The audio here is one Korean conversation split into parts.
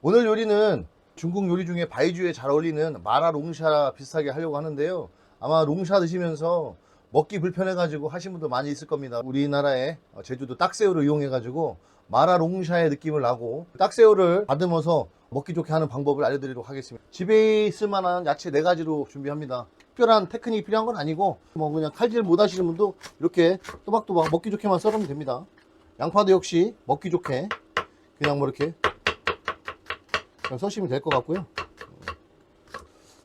오늘 요리는 중국 요리 중에 바이주에 잘 어울리는 마라 롱샤 비슷하게 하려고 하는데요. 아마 롱샤 드시면서 먹기 불편해가지고 하신 분도 많이 있을 겁니다. 우리나라의 제주도 딱새우를 이용해가지고 마라 롱샤의 느낌을 나고 딱새우를 다듬어서 먹기 좋게 하는 방법을 알려드리도록 하겠습니다. 집에 있을 만한 야채 네 가지로 준비합니다. 특별한 테크닉이 필요한 건 아니고 뭐 그냥 칼질 못 하시는 분도 이렇게 또박또박 먹기 좋게만 썰으면 됩니다. 양파도 역시 먹기 좋게 그냥 뭐 이렇게 써시면 될 것 같고요.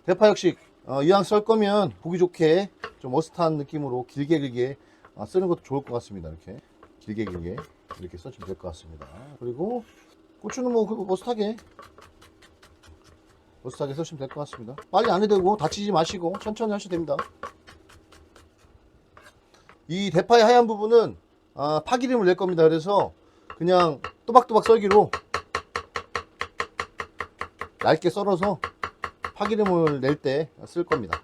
대파 역시 어, 이왕 썰 거면 보기 좋게 좀 어슷한 느낌으로 길게 길게 어, 쓰는 것도 좋을 것 같습니다. 이렇게 길게 길게 이렇게 써주면 될 것 같습니다. 그리고 고추는 뭐 그, 어슷하게 어슷하게 써주면 될 것 같습니다. 빨리 안 해도 되고 다치지 마시고 천천히 하셔도 됩니다. 이 대파의 하얀 부분은 아, 파기름을 낼 겁니다. 그래서 그냥 또박또박 썰기로 얇게 썰어서 파기름을 낼 때 쓸 겁니다.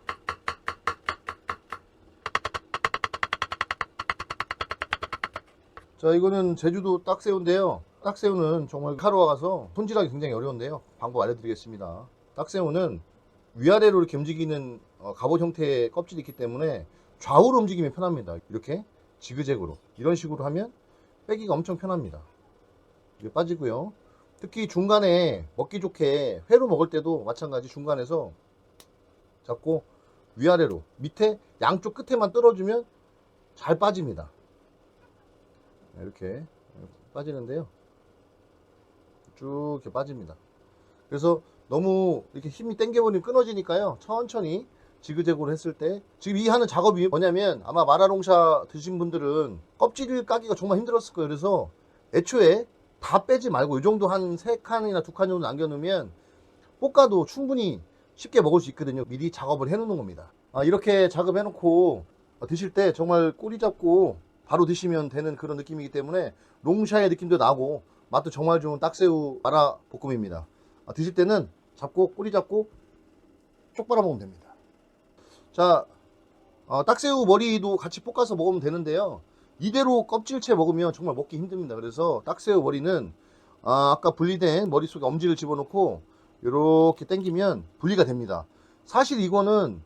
자, 이거는 제주도 딱새우인데요. 딱새우는 정말 하루와 가서 손질하기 굉장히 어려운데요. 방법 알려드리겠습니다. 딱새우는 위아래로 이렇게 움직이는 어, 갑옷 형태의 껍질이 있기 때문에 좌우로 움직이면 편합니다. 이렇게 지그재그로 이런 식으로 하면 빼기가 엄청 편합니다. 이게 빠지고요. 특히 중간에 먹기 좋게 회로 먹을 때도 마찬가지 중간에서 잡고 위아래로 밑에 양쪽 끝에만 떨어주면 잘 빠집니다. 네, 이렇게 빠지는데요. 쭉 이렇게 빠집니다. 그래서 너무 이렇게 힘이 땡겨버리면 끊어지니까요. 천천히 지그재그로 했을 때 지금 이 하는 작업이 뭐냐면 아마 마라롱샤 드신 분들은 껍질을 까기가 정말 힘들었을 거예요. 그래서 애초에 다 빼지 말고 이 정도 한 세 칸이나 두 칸 정도 남겨놓으면 볶아도 충분히 쉽게 먹을 수 있거든요. 미리 작업을 해놓는 겁니다. 아, 이렇게 작업해놓고 드실 때 정말 꼬리 잡고 바로 드시면 되는 그런 느낌이기 때문에 롱샤의 느낌도 나고 맛도 정말 좋은 딱새우 마라 볶음입니다. 아, 드실 때는 잡고 꼬리 잡고 쪽 빨아 먹으면 됩니다. 자, 어, 딱새우 머리도 같이 볶아서 먹으면 되는데요. 이대로 껍질채 먹으면 정말 먹기 힘듭니다. 그래서 딱새우 머리는 아, 아까 분리된 머릿속에 엄지를 집어넣고 이렇게 당기면 분리가 됩니다. 사실 이거는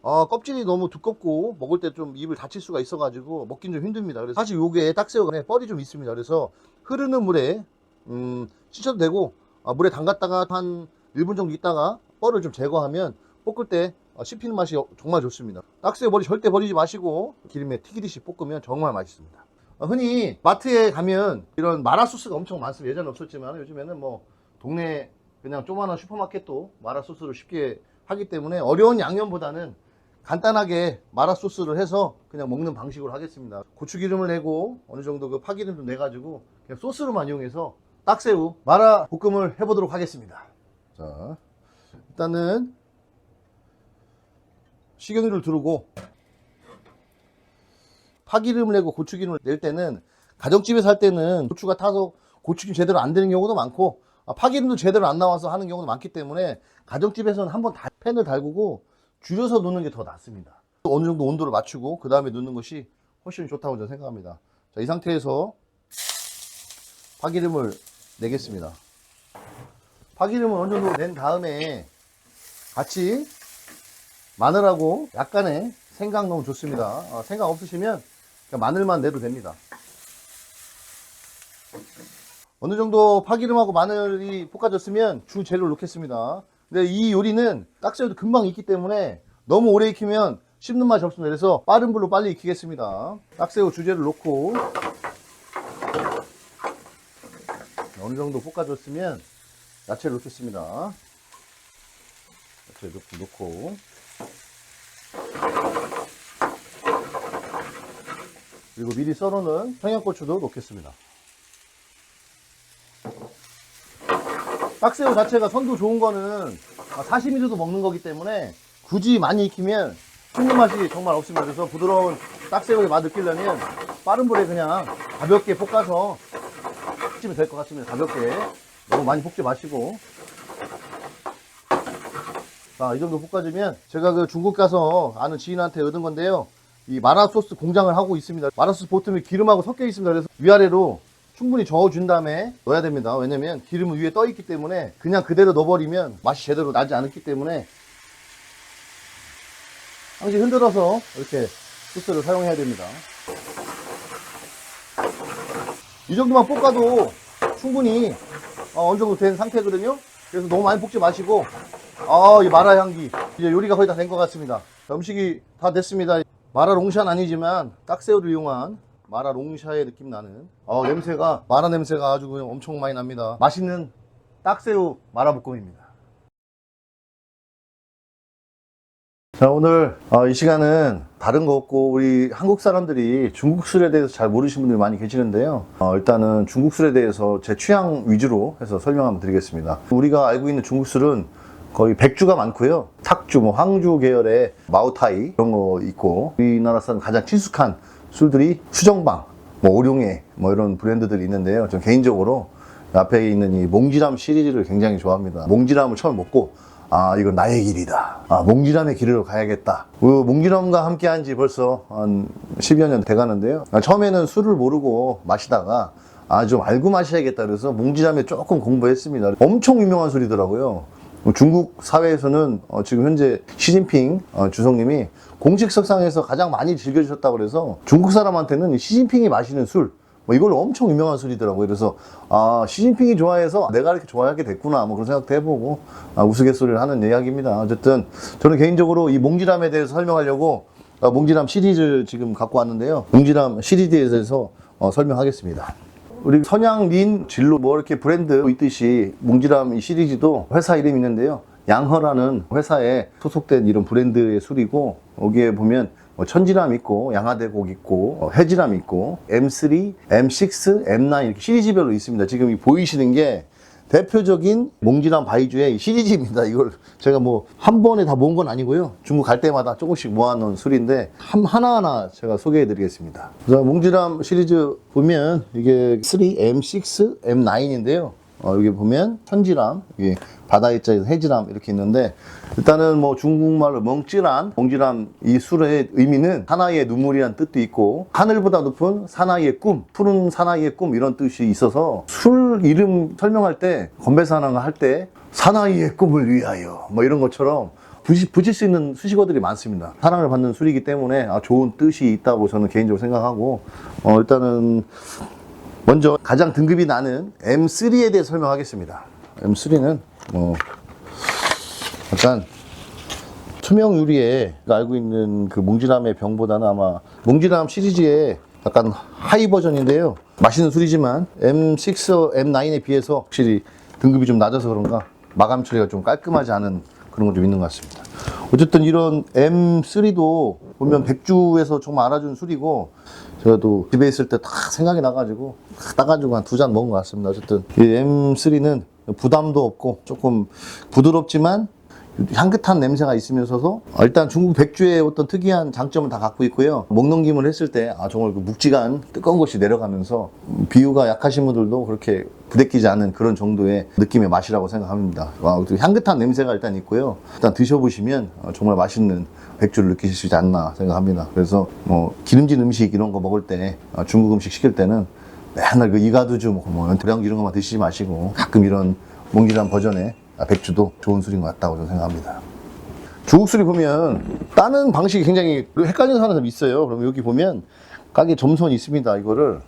어, 껍질이 너무 두껍고 먹을 때 좀 입을 다칠 수가 있어 가지고 먹긴 좀 힘듭니다. 그래서 사실 요게 딱새우가 뻘이 좀 있습니다. 그래서 흐르는 물에 음, 씻어도 되고 아, 물에 담갔다가 한 1분 정도 있다가 뻘을 좀 제거하면 볶을 때 어, 씹히는 맛이 정말 좋습니다. 딱새우 머리 절대 버리지 마시고 기름에 튀기듯이 볶으면 정말 맛있습니다. 어, 흔히 마트에 가면 이런 마라 소스가 엄청 많습니다. 예전에 없었지만 요즘에는 뭐 동네 그냥 조그마한 슈퍼마켓도 마라 소스를 쉽게 하기 때문에 어려운 양념보다는 간단하게 마라 소스를 해서 그냥 먹는 방식으로 하겠습니다. 고추기름을 내고 어느 정도 그 파기름도 내가지고 그냥 소스로만 이용해서 딱새우 마라 볶음을 해보도록 하겠습니다. 자, 일단은 식용유를 두르고 파기름을 내고 고추기름을 낼 때는 가정집에서 할 때는 고추가 타서 고추기름 제대로 안 되는 경우도 많고 아, 파기름도 제대로 안 나와서 하는 경우도 많기 때문에 가정집에서는 한번 다 팬을 달구고 줄여서 넣는 게 더 낫습니다. 어느 정도 온도를 맞추고 그 다음에 넣는 것이 훨씬 좋다고 저는 생각합니다. 자, 이 상태에서 파기름을 내겠습니다. 파기름을 어느 정도 낸 다음에 같이 마늘하고 약간의 생강 넣으면 좋습니다. 어, 생강 없으시면 마늘만 내도 됩니다. 어느 정도 파기름하고 마늘이 볶아졌으면 주 재료를 넣겠습니다. 근데 이 요리는 딱새우도 금방 익기 때문에 너무 오래 익히면 씹는 맛이 없습니다. 그래서 빠른 불로 빨리 익히겠습니다. 딱새우 주재를 넣고 어느 정도 볶아졌으면 야채를 넣겠습니다. 야채 넣고 넣고 그리고 미리 썰어놓은 청양고추도 넣겠습니다. 딱새우 자체가 선도 좋은 거는 사시미로도 먹는 거기 때문에 굳이 많이 익히면 씹는 맛이 정말 없습니다. 그래서 부드러운 딱새우의 맛 느끼려면 빠른 불에 그냥 가볍게 볶아서 씹으면 될 것 같습니다. 가볍게. 너무 많이 볶지 마시고. 자, 이 정도 볶아주면 제가 그 중국 가서 아는 지인한테 얻은 건데요. 이 마라 소스 공장을 하고 있습니다. 마라 소스 보통이 기름하고 섞여 있습니다. 그래서 위아래로 충분히 저어준 다음에 넣어야 됩니다. 왜냐면 기름은 위에 떠 있기 때문에 그냥 그대로 넣어버리면 맛이 제대로 나지 않기 때문에 항상 흔들어서 이렇게 소스를 사용해야 됩니다. 이 정도만 볶아도 충분히 어, 어느 정도 된 상태거든요. 그래서 너무 많이 볶지 마시고 아, 이 마라 향기. 이제 요리가 거의 다 된 것 같습니다. 자, 음식이 다 됐습니다. 마라 롱샤는 아니지만 딱새우를 이용한 마라 롱샤의 느낌 나는 어, 냄새가 마라 냄새가 아주 그냥 엄청 많이 납니다. 맛있는 딱새우 마라 볶음입니다. 자, 오늘 어, 이 시간은 다른 거 없고 우리 한국 사람들이 중국 술에 대해서 잘 모르시는 분들이 많이 계시는데요. 어, 일단은 중국 술에 대해서 제 취향 위주로 해서 설명 한번 드리겠습니다. 우리가 알고 있는 중국 술은 거의 백주가 많고요. 탁주, 뭐 황주 계열의 마오타이 이런 거 있고 우리나라 사람 가장 친숙한 술들이 수정방, 뭐 오룡해 뭐 이런 브랜드들이 있는데요. 전 개인적으로 앞에 있는 이 몽지람 시리즈를 굉장히 좋아합니다. 몽지람을 처음 먹고 아 이건 나의 길이다. 아 몽지람의 길으로 가야겠다. 그 몽지람과 함께 한 지 벌써 한 10여 년 돼가는데요. 아, 처음에는 술을 모르고 마시다가 아 좀 알고 마셔야겠다 그래서 몽지람에 조금 공부했습니다. 엄청 유명한 술이더라고요. 중국 사회에서는 어, 지금 현재 시진핑 어, 주석님이 공식 석상에서 가장 많이 즐겨주셨다고 그래서 중국 사람한테는 이 시진핑이 마시는 술, 뭐 이걸로 엄청 유명한 술이더라고요. 그래서 아 시진핑이 좋아해서 내가 이렇게 좋아하게 됐구나 뭐 그런 생각도 해보고 아, 우스갯소리를 하는 이야기입니다. 어쨌든 저는 개인적으로 이 몽지람에 대해서 설명하려고 아, 몽지람 시리즈 지금 갖고 왔는데요. 몽지람 시리즈에 대해서 어, 설명하겠습니다. 우리 선양 린 진로 뭐 이렇게 브랜드 있듯이 몽지람 이 시리즈도 회사 이름이 있는데요. 양허라는 회사에 소속된 이런 브랜드의 술이고 여기에 보면 뭐 천지람 있고 양화대곡 있고 어, 해지람 있고 M3, M6, M9 이렇게 시리즈별로 있습니다. 지금 이 보이시는 게 대표적인 몽지람 바이주의 이 시리즈입니다. 이걸 제가 뭐 한 번에 다 모은 건 아니고요. 중국 갈 때마다 조금씩 모아놓은 술인데 한 하나하나 제가 소개해 드리겠습니다. 그래서 몽지람 시리즈 보면 이게 3, M6, M9인데요. 어, 여기 보면 천지람, 여기 바다의 자에서 해지람 이렇게 있는데 일단은 뭐 중국말로 멍찌란, 멍지람 이 술의 의미는 사나이의 눈물이란 뜻도 있고 하늘보다 높은 사나이의 꿈, 푸른 사나이의 꿈 이런 뜻이 있어서 술 이름 설명할 때 건배사나 할때 사나이의 꿈을 위하여 뭐 이런 것처럼 붙이- 붙일 수 있는 수식어들이 많습니다. 사랑을 받는 술이기 때문에 아, 좋은 뜻이 있다고 저는 개인적으로 생각하고 어, 일단은 먼저 가장 등급이 나는 M3에 대해 설명하겠습니다. M3는 뭐 약간 투명 유리에 알고 있는 그 몽지람의 병보다는 아마 몽지람 시리즈의 약간 하이 버전인데요. 맛있는 술이지만 M6, M9에 비해서 확실히 등급이 좀 낮아서 그런가 마감 처리가 좀 깔끔하지 않은 그런 건 좀 있는 것 같습니다. 어쨌든 이런 M3도 보면 백주에서 정말 알아준 술이고 저도 집에 있을 때 다 생각이 나가지고 따가지고 한 두 잔 먹은 것 같습니다. 어쨌든 이 M3는 부담도 없고 조금 부드럽지만 향긋한 냄새가 있으면서도 어, 일단 중국 백주의 어떤 특이한 장점을 다 갖고 있고요. 먹넘김을 했을 때 아, 정말 그 묵직한 뜨거운 것이 내려가면서 비유가 약하신 분들도 그렇게 부대끼지 않은 그런 정도의 느낌의 맛이라고 생각합니다. 와, 또 향긋한 냄새가 일단 있고요. 일단 드셔보시면 어, 정말 맛있는 백주를 느끼실 수 있지 않나 생각합니다. 그래서 뭐 기름진 음식 이런 거 먹을 때 어, 중국 음식 시킬 때는 맨날 그 이가두주 뭐 연태령 이런 것만 드시지 마시고 가끔 이런 몽기란 버전의 아, 백주도 좋은 술인 것 같다고 저는 생각합니다. 중국 술이 보면 따는 방식이 굉장히 헷갈리는 사람이 있어요. 그럼 여기 보면 가게 점선이 있습니다. 이거를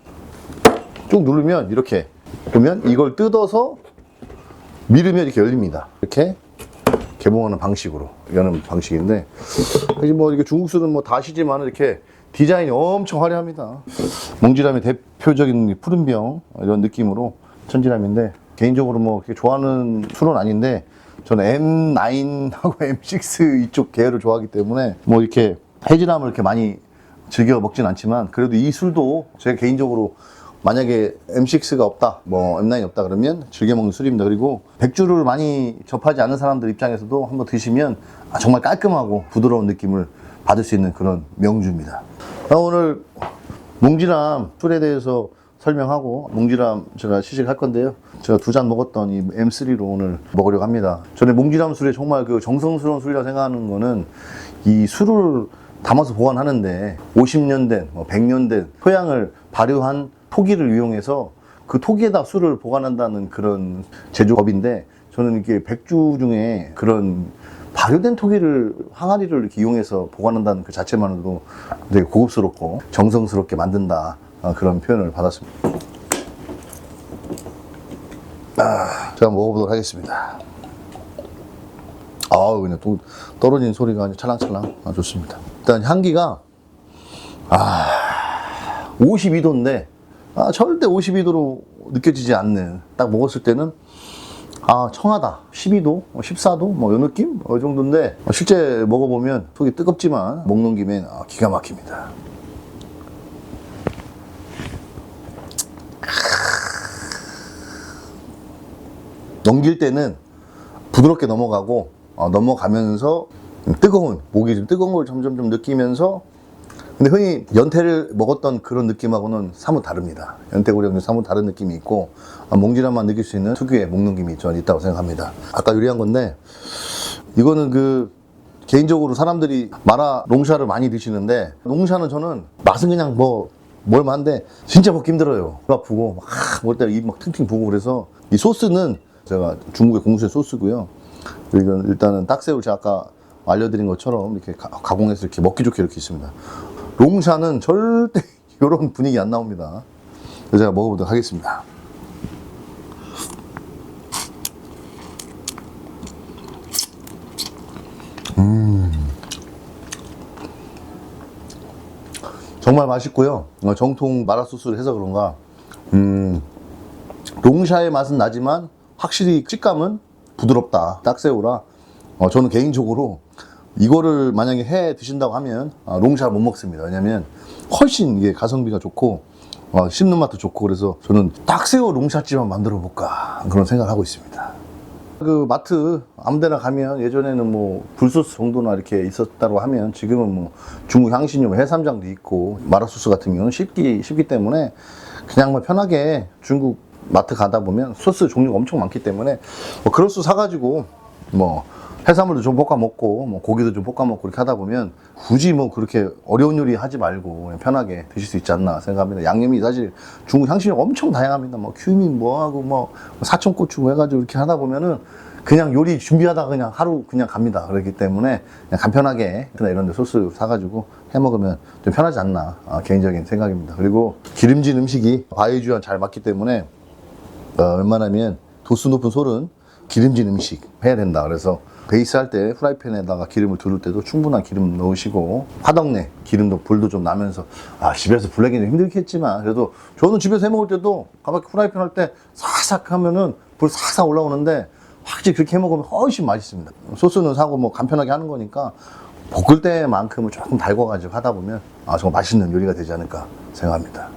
쭉 누르면 이렇게 보면 이걸 뜯어서 밀으면 이렇게 열립니다. 이렇게 개봉하는 방식으로 여는 방식인데 이제 뭐 이게 중국 술은 뭐다 아시지만 이렇게 디자인이 엄청 화려합니다. 몽지람의 대표적인 푸른병 이런 느낌으로 천지람인데 개인적으로 뭐 그렇게 좋아하는 술은 아닌데 저는 M9하고 M6 이쪽 계열을 좋아하기 때문에 뭐 이렇게 해지람을 이렇게 많이 즐겨 먹진 않지만 그래도 이 술도 제가 개인적으로 만약에 M6가 없다, 뭐 M9이 없다 그러면 즐겨 먹는 술입니다. 그리고 백주를 많이 접하지 않은 사람들 입장에서도 한번 드시면 아, 정말 깔끔하고 부드러운 느낌을 받을 수 있는 그런 명주입니다. 아, 오늘 몽지람 술에 대해서 설명하고 몽지람 제가 시식할 건데요. 제가 두 잔 먹었던 이 M3로 오늘 먹으려고 합니다. 저는 몽지람 술에 정말 그 정성스러운 술이라고 생각하는 거는 이 술을 담아서 보관하는데 50년 된, 뭐 100년 된 토양을 발효한 토기를 이용해서 그 토기에다 술을 보관한다는 그런 제조법인데 저는 이게 백주 중에 그런 발효된 토기를 항아리를 이렇게 이용해서 보관한다는 그 자체만으로도 되게 고급스럽고 정성스럽게 만든다 아, 그런 표현을 받았습니다. 아, 제가 먹어보도록 하겠습니다. 아우 그냥 또 떨어지는 소리가 아주 찰랑찰랑 아, 좋습니다. 일단 향기가 아 52도인데 아, 절대 52도로 느껴지지 않는 딱 먹었을 때는 아 청하다 12도 14도 뭐이 느낌 이 정도인데 실제 먹어보면 속이 뜨겁지만 먹는 김엔 아, 기가 막힙니다. 넘길 때는 부드럽게 넘어가고 어, 넘어가면서 뜨거운 목이 좀 뜨거운 걸 점점 좀 느끼면서 근데 흔히 연태를 먹었던 그런 느낌하고는 사뭇 다릅니다. 연태고량은 사뭇 다른 느낌이 있고 아, 몽지라만 느낄 수 있는 특유의 먹는 김이 저는 있다고 생각합니다. 아까 요리한 건데 이거는 그 개인적으로 사람들이 마라 롱샤를 많이 드시는데 롱샤는 저는 맛은 그냥 뭐 뭘만한데 진짜 먹기 힘들어요. 배 아프고 막 먹을 때입막 팅팅 부고 그래서 이 소스는 제가 중국의 공수의 소스고요. 이건 일단은 딱새우 제가 아까 알려드린 것처럼 이렇게 가- 가공해서 이렇게 먹기 좋게 이렇게 있습니다. 롱샤는 절대 이런 분위기 안 나옵니다. 그래서 제가 먹어보도록 하겠습니다. 정말 맛있고요. 어, 정통 마라 소스를 해서 그런가, 음, 롱샤의 맛은 나지만 확실히 식감은 부드럽다. 딱새우라. 어, 저는 개인적으로 이거를 만약에 해 드신다고 하면 아, 롱샤 못 먹습니다. 왜냐면 훨씬 이게 가성비가 좋고 어, 씹는 맛도 좋고 그래서 저는 딱새우 롱샤집만 만들어 볼까 그런 생각을 하고 있습니다. 그 마트 아무데나 가면 예전에는 뭐 굴소스 정도나 이렇게 있었다고 하면 지금은 뭐 중국 향신료 해삼장도 있고 마라소스 같은 경우는 쉽기 쉽기 때문에 그냥 뭐 편하게 중국 마트 가다 보면 소스 종류가 엄청 많기 때문에 뭐 그런 소스 사가지고 뭐 해산물도 좀 볶아 먹고 뭐 고기도 좀 볶아 먹고 이렇게 하다 보면 굳이 뭐 그렇게 어려운 요리 하지 말고 편하게 드실 수 있지 않나 생각합니다. 양념이 사실 중국 향신료가 엄청 다양합니다. 뭐 큐민 뭐하고 뭐 사천고추 뭐 해가지고 이렇게 하다 보면은 그냥 요리 준비하다가 그냥 하루 그냥 갑니다. 그렇기 때문에 그냥 간편하게 이런 데 소스 사가지고 해 먹으면 좀 편하지 않나 아, 개인적인 생각입니다. 그리고 기름진 음식이 바이주와 잘 맞기 때문에 어, 웬만하면 도수 높은 솔은 기름진 음식 해야 된다. 그래서 베이스 할 때 프라이팬에다가 기름을 두를 때도 충분한 기름 넣으시고 화덕내 기름도 불도 좀 나면서 아 집에서 불내기는 힘들겠지만 그래도 저는 집에서 해 먹을 때도 가볍게 프라이팬 할 때 사삭 하면은 불 사삭 올라오는데 확실히 그렇게 해 먹으면 훨씬 맛있습니다. 소스는 사고 뭐 간편하게 하는 거니까 볶을 때만큼은 조금 달궈가지고 하다 보면 아 정말 맛있는 요리가 되지 않을까 생각합니다.